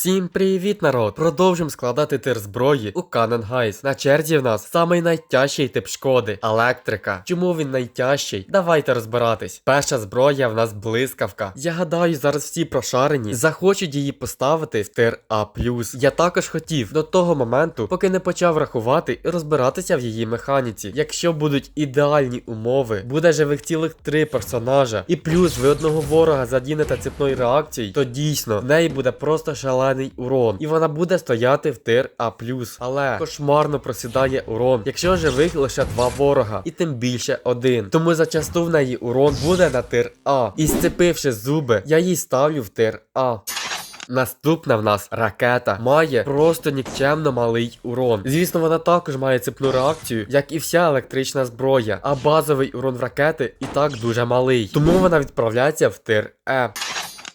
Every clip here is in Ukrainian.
Всім привіт, народ! Продовжимо складати тир зброї у Guys. На черзі в нас самий найтяжчий тип шкоди електрика. Чому він найтяжчий? Давайте розбиратись. Перша зброя в нас блискавка. Я гадаю, зараз всі прошарені захочуть її поставити в тир А. Я також хотів до того моменту, поки не почав рахувати і розбиратися в її механіці. Якщо будуть ідеальні умови, буде живих цілих три персонажа, і плюс ви одного ворога задінете цепною реакцією, то дійсно в неї буде просто шалений урон, і вона буде стояти в тир А. Але кошмарно просідає урон, якщо живих лише два ворога, і тим більше один. Тому зачасту в неї урон буде на тир А. І сцепивши зуби, я їй ставлю в тир А. Наступна в нас ракета має просто нікчемно малий урон. Звісно, вона також має цепну реакцію, як і вся електрична зброя, а базовий урон в ракети і так дуже малий. Тому вона відправляється в тир Е.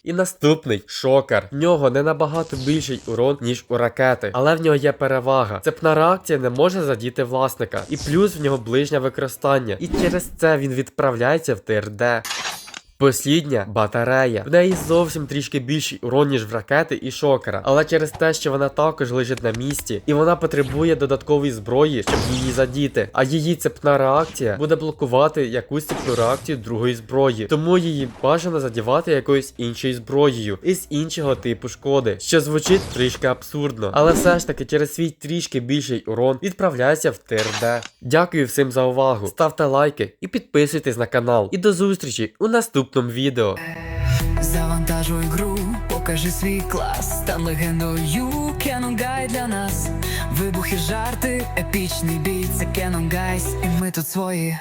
І наступний шокер. В нього не набагато більший урон, ніж у ракети, але в нього є перевага. Цепна реакція не може задіти власника, і плюс в нього ближнє використання. І через це він відправляється в тир Д. Послідня батарея. В неї зовсім трішки більший урон, ніж в ракети і шокера. Але через те, що вона також лежить на місці, і вона потребує додаткової зброї, щоб її задіти. А її цепна реакція буде блокувати якусь цепну реакцію другої зброї. Тому її бажано задівати якоюсь іншою зброєю із іншого типу шкоди, що звучить трішки абсурдно. Але все ж таки через свій трішки більший урон відправляйся в ТРД. Дякую всім за увагу. Ставте лайки і підписуйтесь на канал. І до зустрічі у наступному відео. Завантажуй гру, покажи свій клас, стань легендою Canon Guy для нас. Вибухи, жарти, епічний бій, це Canon Guys, і ми тут свої.